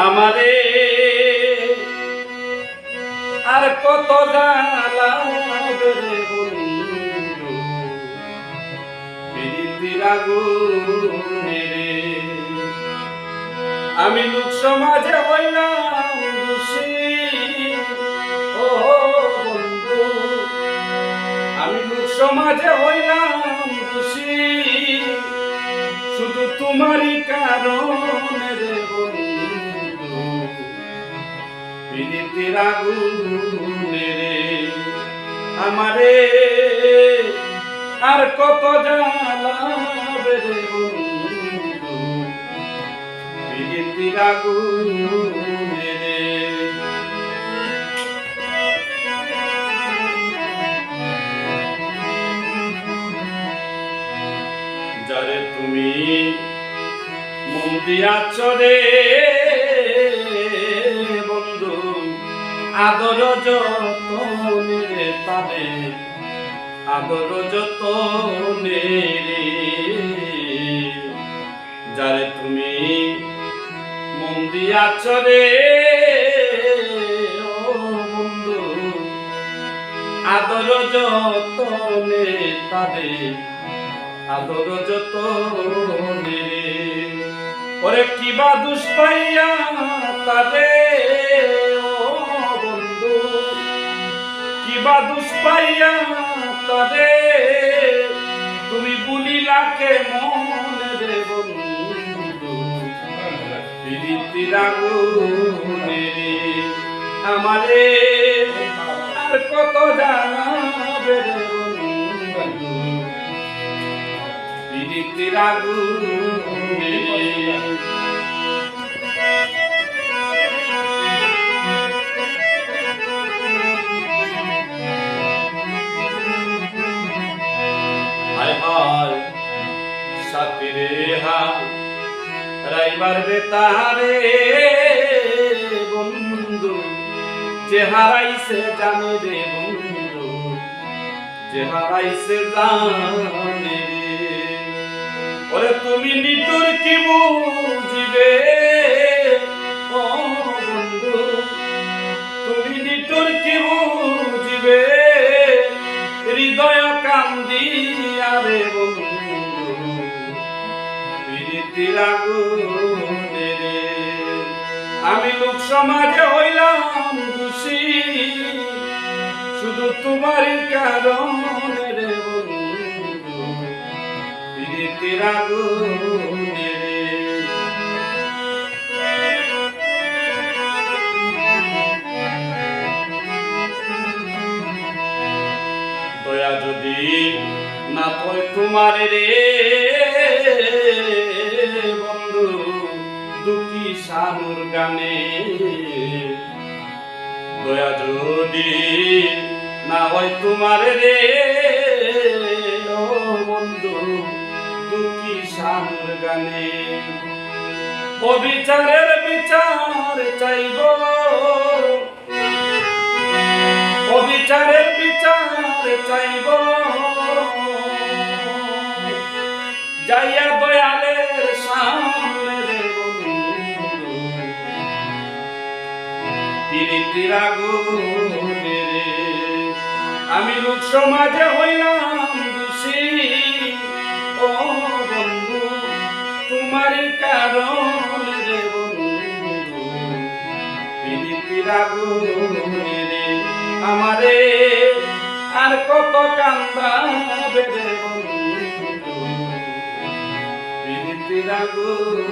আমারে। আর কত আমি লোক সমাজে হইলাম ও বন্ধু আমি লোক সমাজে হইলাম প্রীতির আগুনে আমারে আর কত জ্বালাবে রে বন্ধু? প্রীতির আগুনে যারে তুমি মন দিয়াছ আদর যতনে তারে আদর যতনে যারে তুমি মন দিয়াছ বন্ধু, আদর যতনে তারে আদর যত ওরে কিবা দুষ পাইয়া কিবা দুষ পাইয়া তারে। তুমি বুলিলাকে মনে রে বন্ধু? প্রীতির আগুনে আমারে আর কত জানাবে রে বন্ধু? আগুনে সাথীরে হা। রাইবার বেতারে বন্ধু যে হারাইছে জানে রে বন্ধু যে হারাইছে জানে ওরে তুমি নিটুর কি বুঝিবে? ও বন্ধু, তুমি নিটুর কি বুঝিবে? হৃদয় কান্দি আরে বন্ধু। প্রীতির আগুনে রে আমি লোক সমাজে হইলাম দোষী। শুধু তোমারই কারণে রে দয়া যদি না হয় তোমার রে। বন্ধু, দুঃখী সানুর গানে। দয়া যদি না হয় তোমার রে। ও বন্ধু, দুঃখী সানুর গানে। অবিচারের বিচার চাইব। অবিচারের বিচার চাইব। যাইয়া রে আমি লোক সমাজে হইলাম দোষী। ও বন্ধু, তোমার কারণে রে রে আমারে আর কত কান্দাবে রে বন্ধু। প্রীতির আগুনে